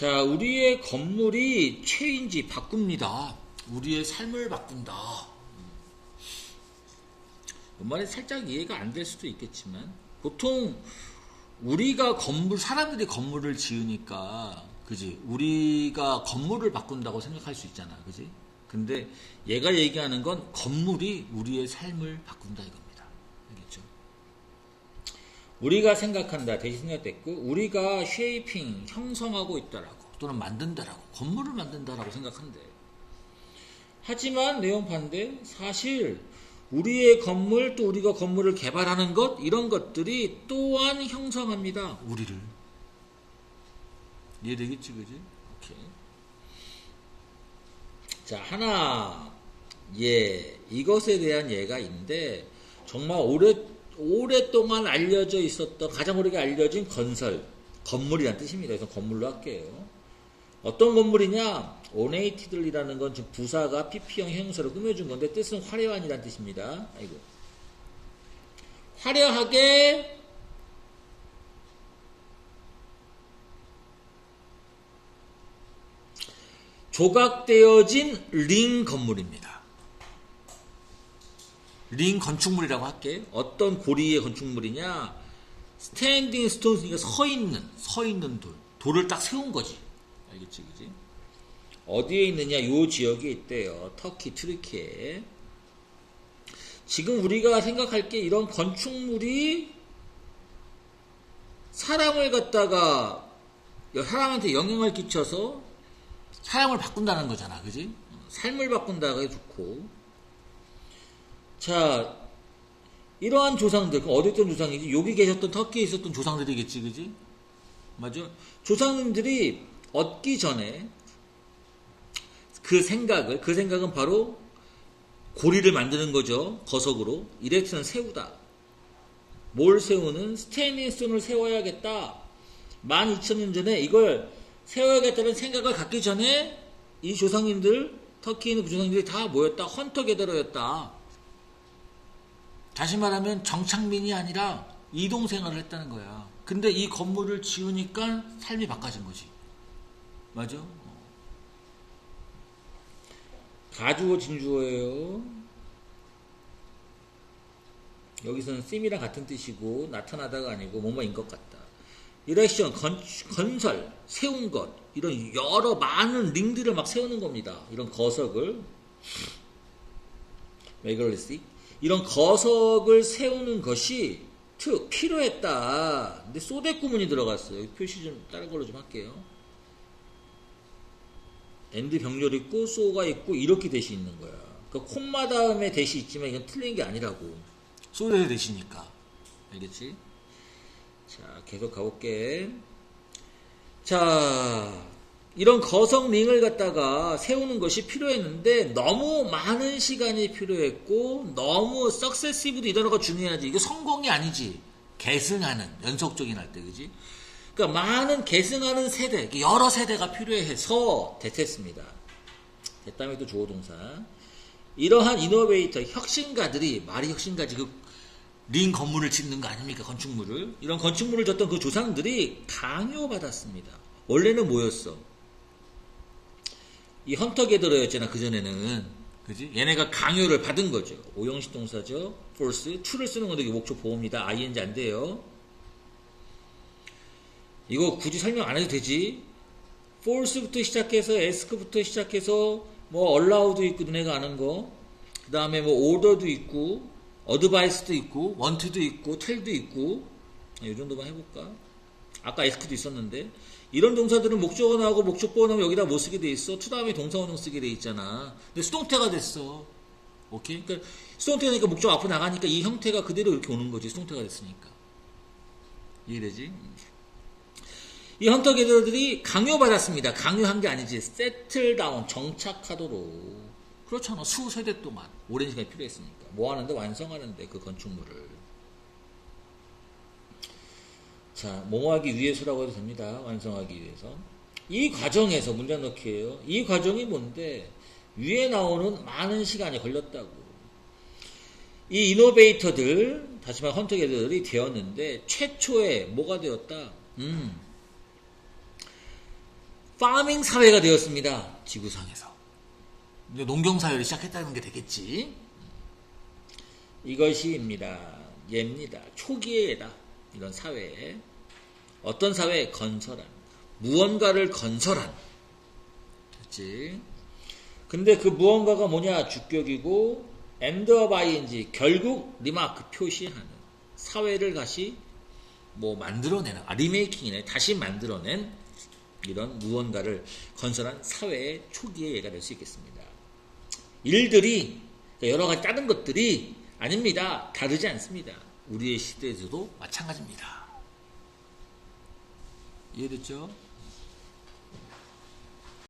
자, 우리의 건물이 체인지 바꿉니다. 우리의 삶을 바꾼다. 이 말이 살짝 이해가 안 될 수도 있겠지만 보통 우리가 건물 사람들이 건물을 지으니까 그지 우리가 건물을 바꾼다고 생각할 수 있잖아 그지 근데 얘가 얘기하는 건 건물이 우리의 삶을 바꾼다 이겁니다 우리가 생각한다 대신 생각됐고 우리가 쉐이핑 형성하고 있다라고 또는 만든다라고 건물을 만든다라고 생각한대 하지만 내용 반대 사실 우리의 건물 또 우리가 건물을 개발하는 것 이런 것들이 또한 형성합니다. 우리를 이해되겠지 그지? 오케이. 자 하나 예 이것에 대한 예가인데 정말 오래 오랫동안 알려져 있었던 가장 오래 알려진 건설 건물이란 뜻입니다. 그래서 건물로 할게요. 어떤 건물이냐? 오네이티들이라는 건 지금 부사가 PP형 형용사로 꾸며준 건데 뜻은 화려한이란 뜻입니다. 아이고. 화려하게 조각되어진 링 건물입니다. 링 건축물이라고 할게. 어떤 고리의 건축물이냐? 스탠딩 스톤이니까 서 있는, 서 있는 돌. 돌을 딱 세운 거지. 알겠지, 그지? 어디에 있느냐? 요 지역에 있대요. 터키, 트리키에. 지금 우리가 생각할 게 이런 건축물이 사람을 갖다가 사람한테 영향을 끼쳐서 사람을 바꾼다는 거잖아. 그지? 삶을 바꾼다가 좋고. 자, 이러한 조상들, 어디 있던 조상이지? 여기 계셨던 터키에 있었던 조상들이겠지, 그지? 맞아? 조상님들이 얻기 전에 그 생각을, 그 생각은 바로 고리를 만드는 거죠. 거석으로. 이렉트는 세우다. 뭘 세우는? 스테인리스톤을 세워야겠다. 12,000년 전에 이걸 세워야겠다는 생각을 갖기 전에 이 조상님들, 터키에 있는 그 조상님들이 다 모였다. 헌터 게더러였다. 다시 말하면 정착민이 아니라 이동 생활을 했다는 거야. 근데 이 건물을 지으니까 삶이 바꿔진 거지. 맞아? 가주어 진주어예요. 여기서는 씀이랑 같은 뜻이고 나타나다가 아니고 뭐뭐인 것 같다. 이렉션 건, 건설 세운 것 이런 여러 많은 링들을 막 세우는 겁니다. 이런 거석을 메글리시 이런 거석을 세우는 것이 특 필요했다. 근데 소대 구문이 들어갔어요. 표시 좀 다른 걸로 좀 할게요. 엔드 병렬 있고 소가 있고 이렇게 대시 있는 거야. 그러니까 콤마 다음에 대시 있지만 이건 틀린 게 아니라고. 소대 대시니까. 알겠지? 자, 계속 가볼게. 자, 이런 거성 링을 갖다가 세우는 것이 필요했는데 너무 많은 시간이 필요했고 너무 석세시브도 이 단어가 중요하지. 이거 성공이 아니지. 계승하는 연속적인 할 때, 그지? 그러니까 많은 계승하는 세대, 여러 세대가 필요해서 됐했습니다. 됐다음에 또 주어 동사. 이러한 이노베이터, 혁신가들이, 말이 혁신가지, 그, 링 건물을 짓는 거 아닙니까? 건축물을. 이런 건축물을 졌던 그 조상들이 강요받았습니다. 원래는 뭐였어? 이 헌터 게더러였잖아, 그전에는. 그지? 얘네가 강요를 받은 거죠. 오형식 동사죠. force. to를 쓰는 건데 이게 목적 보호입니다. ing 안 돼요. 이거 굳이 설명 안 해도 되지. force부터 시작해서 ask부터 시작해서 뭐 allow도 있고 너네가 아는 거. 그 다음에 뭐 order도 있고 advice도 있고 want도 있고 tell도 있고 이 정도만 해볼까? 아까 ask도 있었는데 이런 동사들은 목적어 나오고 목적보어 나오면 여기다 못 쓰게 돼 있어. 투 다음에 동사원형 쓰게 돼 있잖아. 근데 수동태가 됐어. 오케이? 그러니까 수동태가 되니까 목적 앞으로 나가니까 이 형태가 그대로 이렇게 오는 거지. 수동태가 됐으니까. 이해되지? 이 헌터 게더들이 강요받았습니다. 강요한 게 아니지. 세틀 다운, 정착하도록. 그렇잖아. 수세대 동안. 오랜 시간이 필요했으니까. 뭐 하는데? 완성하는데, 그 건축물을. 자, 뭐하기 위해서라고 해도 됩니다. 완성하기 위해서. 이 과정에서 문장 넣기예요. 이 과정이 뭔데? 위에 나오는 많은 시간이 걸렸다고. 이 이노베이터들, 다시 말해 헌터 게더들이 되었는데, 최초에 뭐가 되었다? 음. 파밍 사회가 되었습니다. 지구상에서. 이제 농경 사회를 시작했다는 게 되겠지. 이것이입니다. 얘입니다. 초기의 예다. 이런 사회에. 어떤 사회? 건설한. 무언가를 건설한. 그렇지. 근데 그 무언가가 뭐냐? 주격이고, 엔드업 아이인지, 결국 리마크 표시하는. 사회를 다시 뭐 만들어내는, 아, 리메이킹이네. 다시 만들어낸 이런 무언가를 건설한 사회의 초기의 예가 될 수 있겠습니다. 일들이, 여러 가지 다른 것들이 아닙니다. 다르지 않습니다. 우리의 시대에서도 마찬가지입니다. 이해됐죠?